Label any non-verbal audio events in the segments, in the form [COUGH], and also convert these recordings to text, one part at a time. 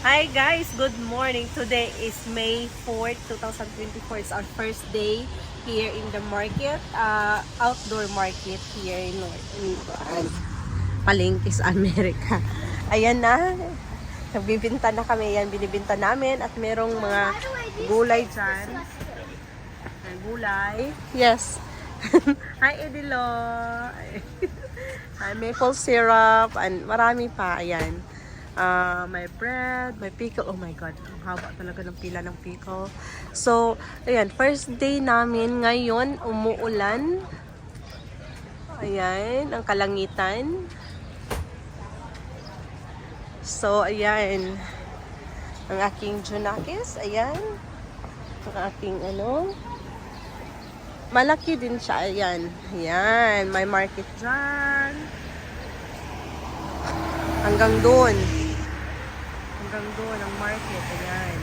Hi guys, good morning. Today is May 4, 2024. It's our first day here in the market, uh, outdoor market here in, uh, Palengkis, America. [LAUGHS] Ayan na. Nagbibinta na kami. Yan, binibinta namin. At merong mga gulay dyan. Ay, gulay. Yes. [LAUGHS] Hi, Edilo. [LAUGHS] Hi, maple syrup. And marami pa. Ayan. Ah, may bread, may pickle. Oh my God, ang haba talaga ng pila ng pickle. So, ayan, first day namin ngayon, umuulan. Ayan, ang kalangitan. So, ayan, ang aking Junakis, ayan. Ang aking ano, malaki din siya, ayan. Ayan, may market dyan. Hanggang doon. Hanggang doon ang market. Ayan.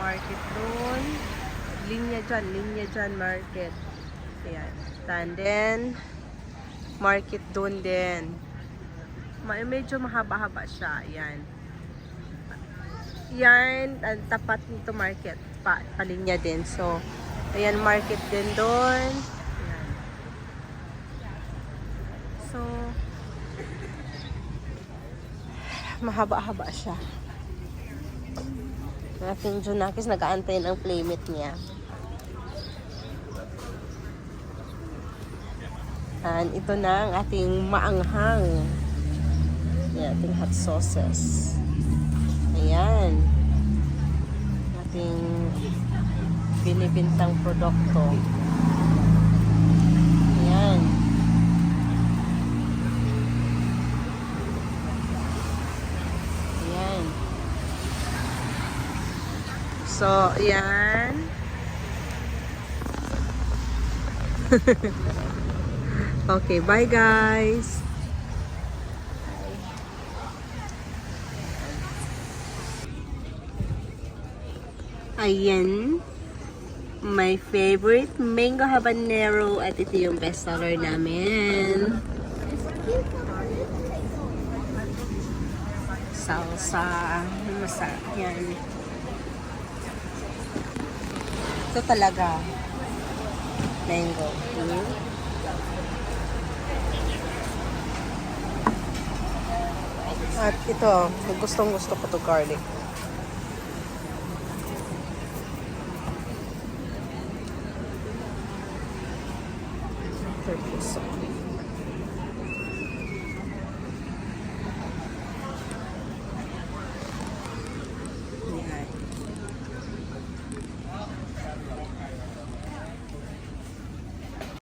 Market doon. Linya dyan. Linya dyan market. Ayan. And then, market doon din. Medyo mahaba-haba siya. Ayan. Yan, ang tapat nito market. Pa, palinya din. So, ayan, market din doon. Ayan. So, mahaba-haba siya. Ang ating Junakis nag-aantay ng playmate niya. And ito na ang ating maanghang. Yung ating hot sauces. Ayan. Ating binibintang produkto. Ayan. Ayan. So, ayan. [LAUGHS] okay, bye guys. Ayan. My favorite mango habanero at ito yung bestseller namin. salsa, masa, yan. Ito talaga, mango. Mm. At ito, gustong gusto ko to garlic. Thirty.